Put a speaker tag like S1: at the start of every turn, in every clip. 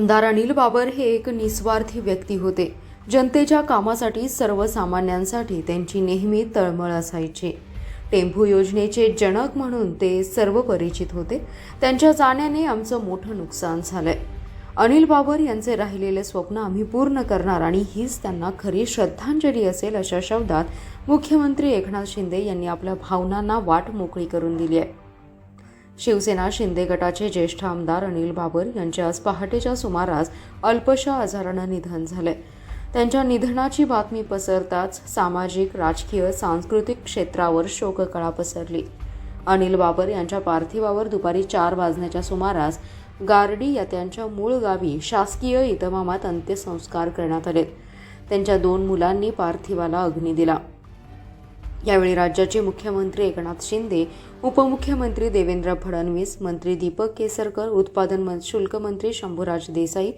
S1: आमदार अनिल बाबर हे एक निस्वार्थी व्यक्ती होते. जनतेच्या कामासाठी सर्वसामान्यांसाठी त्यांची नेहमी तळमळ असायची. टेम्पो योजनेचे जनक म्हणून ते सर्व परिचित होते. त्यांच्या जाण्याने आमचं मोठं नुकसान झालंय. अनिल बाबर यांचे राहिलेले स्वप्न आम्ही पूर्ण करणार आणि हीच त्यांना खरी श्रद्धांजली असेल अशा शब्दात मुख्यमंत्री एकनाथ शिंदे यांनी आपल्या भावनांना वाट मोकळी करून दिली आहे. शिवसेना शिंदे गटाचे ज्येष्ठ आमदार अनिल बाबर यांचे आज पहाटेच्या सुमारास अल्पशा आजारानं निधन झाले त्यांच्या निधनाची बातमी पसरताच सामाजिक राजकीय सांस्कृतिक क्षेत्रावर शोककळा पसरली. अनिल बाबर यांच्या पार्थिवावर दुपारी चार वाजण्याच्या सुमारास गार्डी या त्यांच्या मूळ गावी शासकीय इतमामात अंत्यसंस्कार करण्यात आले त्यांच्या दोन मुलांनी पार्थिवाला अग्नी दिला. यावेळी राज्याचे मुख्यमंत्री एकनाथ शिंदे उपमुख्यमंत्री देवेंद्र फडणवीस मंत्री दीपक केसरकर उत्पादन शुल्क मंत्री शंभूराज देसाई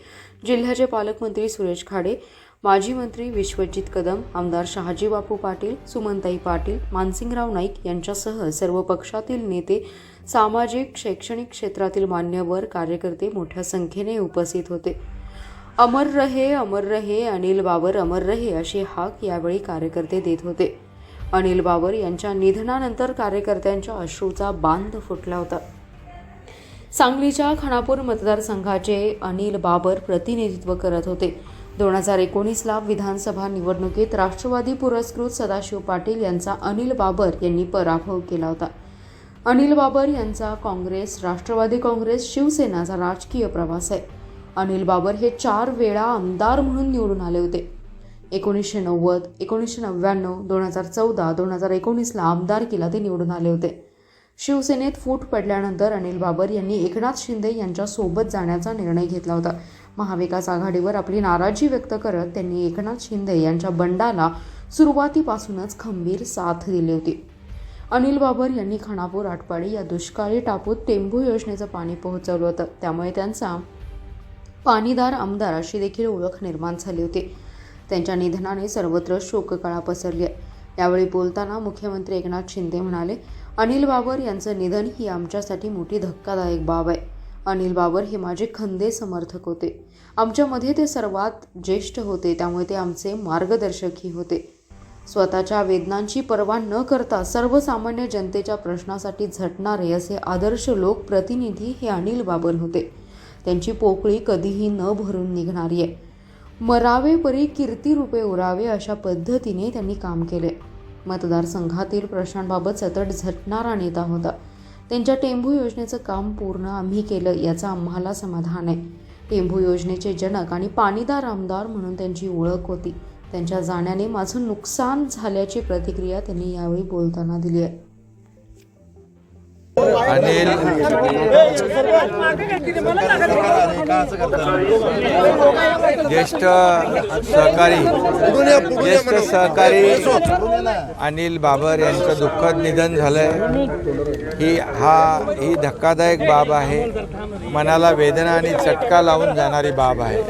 S1: जिल्ह्याचे पालकमंत्री सुरेश खाडे माजी मंत्री विश्वजित कदम आमदार शहाजी बापू पाटील सुमनताई पाटील मानसिंगराव नाईक यांच्यासह सर्व पक्षातील नेते सामाजिक शैक्षणिक क्षेत्रातील मान्यवर कार्यकर्ते मोठ्या संख्येने उपस्थित होते. अमर रहे अमर रहे अनिल बाबर अमर रहे अशी हाक यावेळी कार्यकर्ते देत होते. अनिल बाबर यांच्या निधनानंतर कार्यकर्त्यांच्या अश्रूचा बांध फुटला होता. सांगलीच्या खानापूर मतदारसंघाचे अनिल बाबर प्रतिनिधित्व करत होते. दोन हजार एकोणीसला विधानसभा निवडणुकीत राष्ट्रवादी पुरस्कृत सदाशिव पाटील यांचा अनिल बाबर यांनी पराभव केला होता. अनिल बाबर यांचा काँग्रेस राष्ट्रवादी काँग्रेस शिवसेनाचा राजकीय प्रवास आहे. अनिल बाबर हे चार वेळा आमदार म्हणून निवडून आले होते. एकोणीसशे नव्वद एकोणीसशे नव्याण्णव दोन हजार चौदा दोन हजार एकोणीसला आमदारकीला ते निवडून आले होते. शिवसेनेत फूट पडल्यानंतर अनिल बाबर यांनी एकनाथ शिंदे यांच्यासोबत जाण्याचा निर्णय घेतला होता. महाविकास आघाडीवर आपली नाराजी व्यक्त करत त्यांनी एकनाथ शिंदे यांच्या बंडाला सुरुवातीपासूनच खंबीर साथ दिली होती. अनिल बाबर यांनी खानापूर आटपाडी या दुष्काळी टापूत टेंभू योजनेचं पाणी पोहोचवलं होतं. त्यामुळे त्यांचा पाणीदार आमदार अशी देखील ओळख निर्माण झाली होती. त्यांच्या निधनाने सर्वत्र शोककळा पसरली आहे. यावेळी बोलताना मुख्यमंत्री एकनाथ शिंदे म्हणाले अनिल बाबर यांचं निधन ही आमच्यासाठी मोठी धक्कादायक बाब आहे. अनिल बाबर हे माझे खंदे समर्थक होते. आमच्यामध्ये ते सर्वात ज्येष्ठ होते त्यामुळे ते आमचे मार्गदर्शकही होते. स्वतःच्या वेदनांची पर्वा न करता सर्वसामान्य जनतेच्या प्रश्नासाठी झटणारे असे आदर्श लोकप्रतिनिधी हे अनिल बाबर होते. त्यांची पोकळी कधीही न भरून निघणारी आहे. मरावे परी कीर्ती रूपे उरावे अशा पद्धतीने त्यांनी काम केले. मतदारसंघातील प्रश्नांबाबत सतत झटणारा नेता होता. त्यांच्या टेंभू योजनेचं काम पूर्ण आम्ही केलं याचं आम्हाला समाधान आहे. टेंभू योजनेचे जनक आणि पाणीदार आमदार म्हणून त्यांची ओळख होती. त्यांच्या जाण्याने माझं नुकसान झाल्याची प्रतिक्रिया त्यांनी यावेळी बोलताना दिली आहे.
S2: अनिल ज्येष्ठ सहकारी ज्येष्ठ सहकारी अनिल बाबर यांचं दुःखद निधन झालंय. ही हा ही धक्कादायक बाब आहे. मनाला वेदना आणि चटका लावून जाणारी बाब आहे.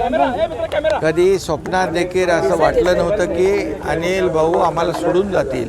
S2: कधी स्वप्नात देखील असं वाटलं नव्हतं की अनिल भाऊ आम्हाला सोडून जातील.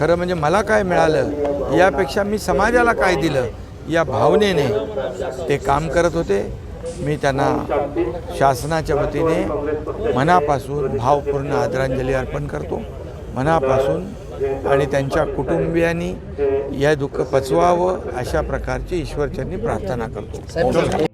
S2: खरं म्हणजे मला काय मिळालं यापेक्षा मी समाजाला काय दिलं या भावनेने ते काम करत होते. मी त्यांना शासनाच्या वतीने मनापासून भावपूर्ण आदरांजली अर्पण करतो. मनापासून आणि त्यांच्या कुटुंबियांनी या दुःख पचवावं अशा प्रकारची ईश्वरचरणी प्रार्थना करतो.